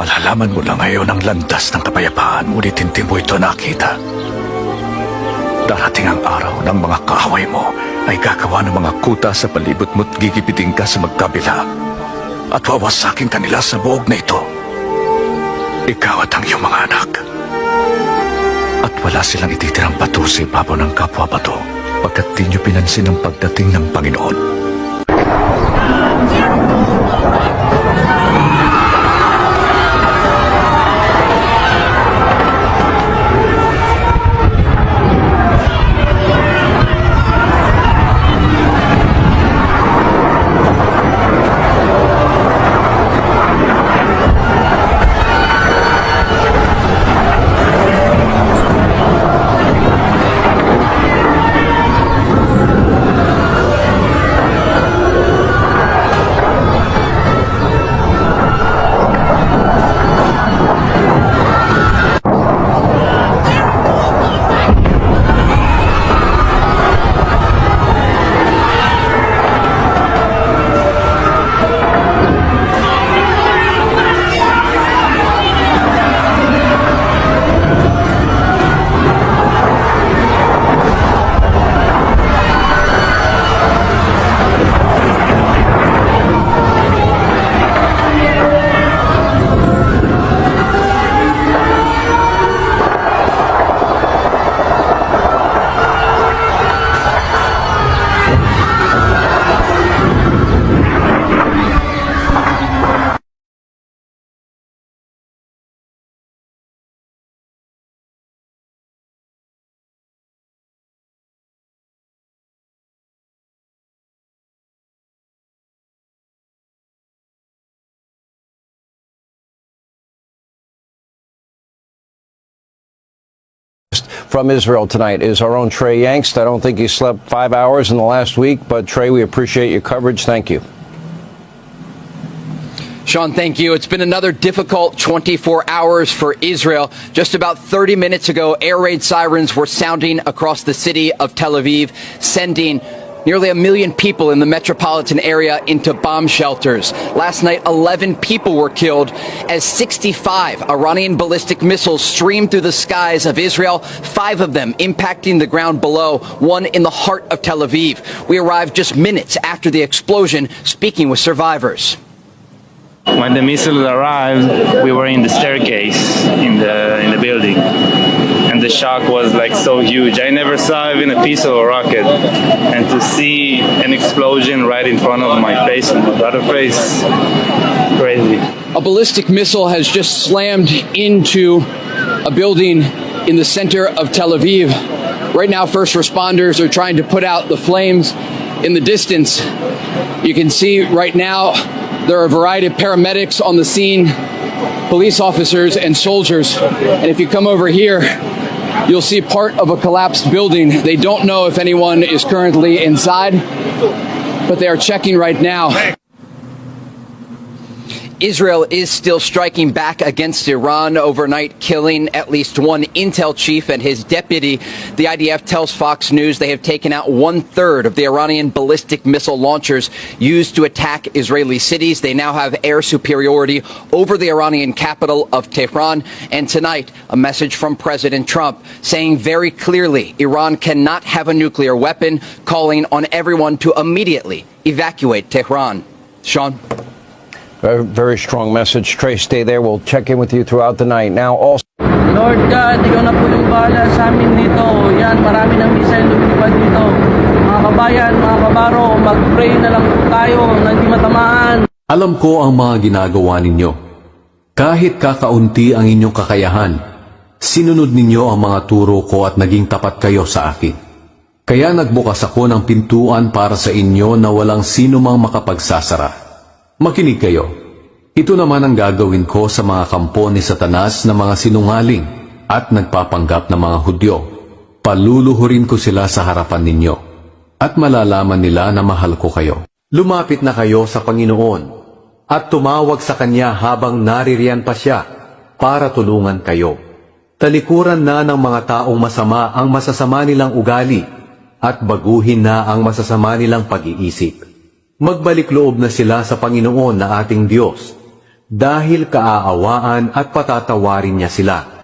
Malalaman mo na ngayon ang landas ng kapayapaan, ngunit hindi mo ito nakita. Darating ang araw ng mga kaaway mo ay gagawa ng mga kuta sa palibot mo't gigipiting ka sa magkabila at wawasakin kanila sa buog na ito. Ikaw at ang iyong mga anak. At wala silang ititirang bato sa ibabaw ng kapwa bato pagkat di nyo pinansin ang pagdating ng Panginoon. From Israel tonight is our own Trey Yangst. I don't think he slept five hours in the last week, but Trey, we appreciate your coverage. Thank you. Sean, thank you. It's been another difficult 24 hours for Israel. Just about 30 minutes ago, air raid sirens were sounding across the city of Tel Aviv, sending nearly a million people in the metropolitan area into bomb shelters. Last night, 11 people were killed as 65 Iranian ballistic missiles streamed through the skies of Israel, five of them impacting the ground below, one in the heart of Tel Aviv. We arrived just minutes after the explosion, speaking with survivors. When the missiles arrived, we were in the staircase in the in the building, shock was like so huge. I never saw even a piece of a rocket, and to see an explosion right in front of my face and my other face, crazy. A ballistic missile has just slammed into a building in the center of Tel Aviv. Right now, first responders are trying to put out the flames in the distance. You can see right now there are a variety of paramedics on the scene, police officers, and soldiers. And if you come over here, you'll see part of a collapsed building. They don't know if anyone is currently inside, but they are checking right now. Israel is still striking back against Iran overnight, killing at least one intel chief and his deputy. The IDF tells Fox News they have taken out one third of the Iranian ballistic missile launchers used to attack Israeli cities. They now have air superiority over the Iranian capital of Tehran. And tonight, a message from President Trump saying very clearly Iran cannot have a nuclear weapon, calling on everyone to immediately evacuate Tehran. Sean? Very, very strong message. Trey, stay there. We'll check in with you throughout the night. Now, also. Lord God, ikaw na po yung bahala sa amin dito. Yan, marami ng missile lumilipad dito. Mga kabayan, mga kabaro, mag-pray na lang po tayo na hindi matamaan. Alam ko ang mga ginagawa ninyo. Kahit kakaunti ang inyong kakayahan, sinunod ninyo ang mga turo ko at naging tapat kayo sa akin. Kaya nagbukas ako ng pintuan para sa inyo na walang sino mang makapagsasara. Makinig kayo. Ito naman ang gagawin ko sa mga kampo ni Satanas na mga sinungaling at nagpapanggap na mga Hudyo. Paluluhurin ko sila sa harapan ninyo at malalaman nila na mahal ko kayo. Lumapit na kayo sa Panginoon at tumawag sa Kanya habang naririyan pa siya para tulungan kayo. Talikuran na ng mga taong masama ang masasama nilang ugali at baguhin na ang masasama nilang pag-iisip. Magbalik loob na sila sa Panginoon na ating Diyos dahil kaaawaan at patatawarin niya sila.